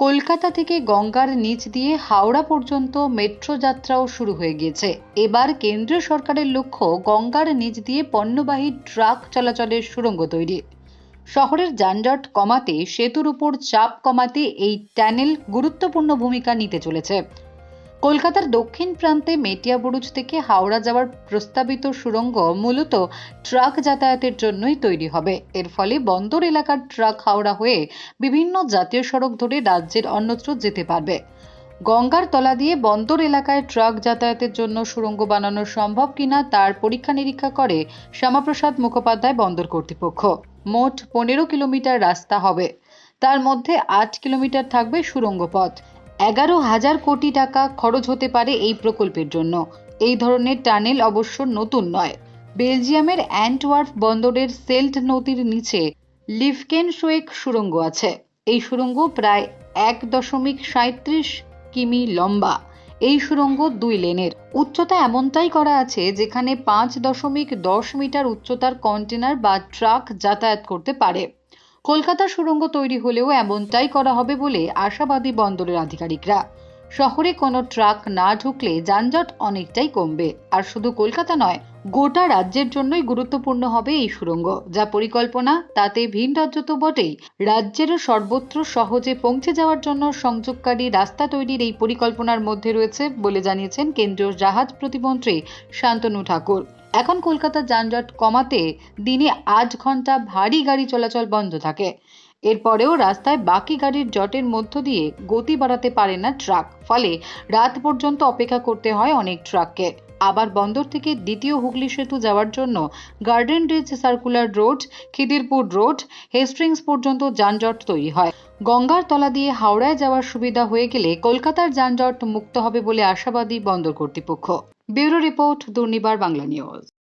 কলকাতা থেকে গঙ্গার নিচ দিয়ে হাওড়া পর্যন্ত মেট্রো যাত্রাও শুরু হয়ে গিয়েছে। এবার কেন্দ্রীয় সরকারের লক্ষ্য গঙ্গার নিচ দিয়ে পণ্যবাহী ট্রাক চলাচলের সুড়ঙ্গ তৈরি। শহরের যানজট কমাতে, সেতুর উপর চাপ কমাতে এই ট্যানেল গুরুত্বপূর্ণ ভূমিকা নিতে চলেছে। কলকাতার দক্ষিণ প্রান্তে মেটিয়াবুরুজ থেকে হাওড়া যাওয়ার প্রস্তাবিত সুড়ঙ্গ মূলত ট্রাক যাতায়াতের জন্যই তৈরি হবে। এর ফলে বন্দর এলাকার ট্রাক হাওড়া হয়ে বিভিন্ন জাতীয় সড়ক ধরে রাজ্যের অন্যত্র যেতে পারবে। গঙ্গার তলা দিয়ে বন্দর এলাকায় ট্রাক যাতায়াতের জন্য সুড়ঙ্গ বানানো সম্ভব কিনা তার পরীক্ষা নিরীক্ষা করে শ্যামাপ্রসাদ মুখোপাধ্যায় বন্দর কর্তৃপক্ষ। মোট পনেরো কিলোমিটার রাস্তা হবে। তার মধ্যে আট কিলোমিটার থাকবে সুড়ঙ্গ পথ। এগারো হাজার কোটি টাকা খরচ হতে পারে এই প্রকল্পের জন্য। এই ধরনের টানেল অবশ্য নতুন নয়। বেলজিয়ামের অ্যান্টওয়ার্ফ বন্দরের সেল্ট নদীর নিচে লিফকেন শোয়েক সুড়ঙ্গ আছে। এই সুড়ঙ্গ প্রায় এক দশমিক সাঁত্রিশ কিমি লম্বা। এই সুড়ঙ্গ দুই লেনের। উচ্চতা এমনটাই করা আছে যেখানে পাঁচ দশমিক দশ মিটার উচ্চতার কন্টেনার বা ট্রাক যাতায়াত করতে পারে। কলকাতা সুড়ঙ্গ তৈরি হলেও এমনটাই করা হবে বলে আশাবাদী বন্দরের আধিকারিকরা। শহরে কোনো ট্রাক না ঢুকলে যানজট অনেকটাই কমবে। আর শুধু কলকাতা নয়, গোটা রাজ্যের জন্যই গুরুত্বপূর্ণ হবে এই সুড়ঙ্গ। যা পরিকল্পনা, তাতে ভিন রাজ্য তো বটেই। রাজ্যেরও সর্বত্র সহজে পৌঁছে যাওয়ার জন্য সংযোগকারী রাস্তা তৈরির এই পরিকল্পনার মধ্যে রয়েছে বলে জানিয়েছেন কেন্দ্রীয় জাহাজ প্রতিমন্ত্রী শান্তনু ঠাকুর। এখন কলকাতার যানজট কমাতে দিনে আট ঘণ্টা ভারী গাড়ি চলাচল বন্ধ থাকে। এরপরেও রাস্তায় বাকি গাড়ির জটের মধ্য দিয়ে গতি বাড়াতে পারে না ট্রাক। ফলে রাত পর্যন্ত অপেক্ষা করতে হয় অনেক ট্রাককে। আবার বন্দর থেকে দ্বিতীয় হুগলি সেতু যাওয়ার জন্য garden reach circular road Khidirpur road Hastings পর্যন্ত যানজট তৈরি হয়। গঙ্গার তলা দিয়ে হাওড়ায় যাওয়ার সুবিধা হয়ে গেলে কলকাতার যানজট মুক্ত হবে বলে আশাবাদী বন্দর কর্তৃপক্ষ। Bureau report, Durnibar Bangla news.